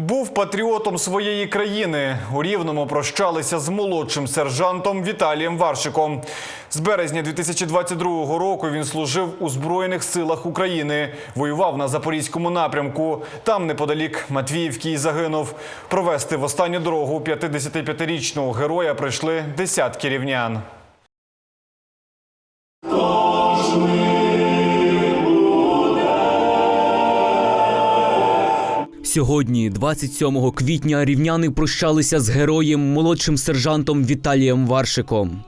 Був патріотом своєї країни. У Рівному прощалися з молодшим сержантом Віталієм Варшиком. З березня 2022 року він служив у Збройних силах України. Воював на Запорізькому напрямку. Там, неподалік Матвіївки, і загинув. Провести в останню дорогу 55-річного героя прийшли десятки рівнян. Сьогодні, 27 квітня, рівняни прощалися з героєм молодшим сержантом Віталієм Варшиком.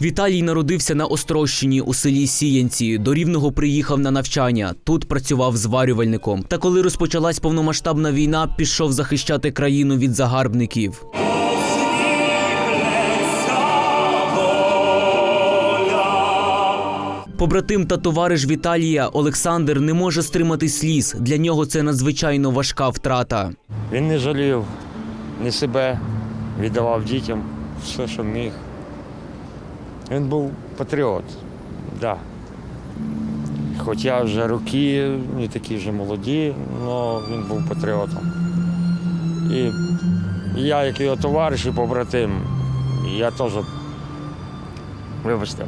Віталій народився на Острощині у селі Сіянці. До Рівного приїхав на навчання. Тут працював зварювальником. Та коли розпочалась повномасштабна війна, пішов захищати країну від загарбників. Побратим та товариш Віталія Олександр не може стримати сліз. Для нього це надзвичайно важка втрата. Він не жалів ні себе, віддавав дітям все, що міг. Він був патріот, да. Хоча вже роки, не такі вже молоді, але він був патріотом. І я, як його товариш і побратим, я теж, вибачте,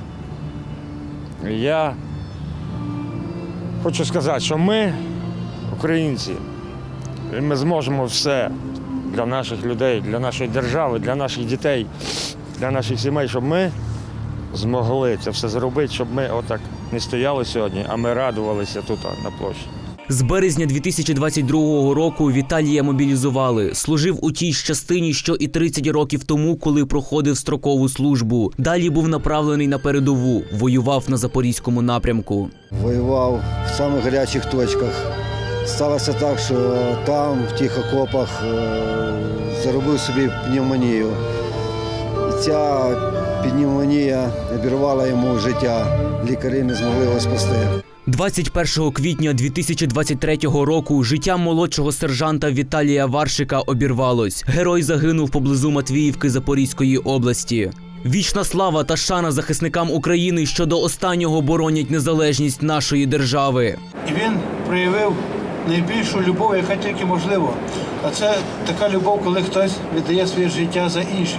я хочу сказати, що ми, українці, ми зможемо все для наших людей, для нашої держави, для наших дітей, для наших сімей, щоб ми змогли це все зробити, щоб ми отак не стояли сьогодні, а ми радувалися тут на площі. З березня 2022 року Віталія мобілізували. Служив у тій ж частині, що і 30 років тому, коли проходив строкову службу. Далі був направлений на передову, воював на запорізькому напрямку. воював в самих гарячих точках. Сталося так, що там, в тих окопах, е, заробив собі пневмонію. Ця пневмонія обірвала йому життя. Лікарі не змогли його спасти. 21 квітня 2023 року життя молодшого сержанта Віталія Варшика обірвалось. Герой загинув поблизу Матвіївки Запорізької області. Вічна слава та шана захисникам України, що до останнього боронять незалежність нашої держави. І він проявив найбільшу любов, яка тільки можливо. А це така любов, коли хтось віддає своє життя за інших.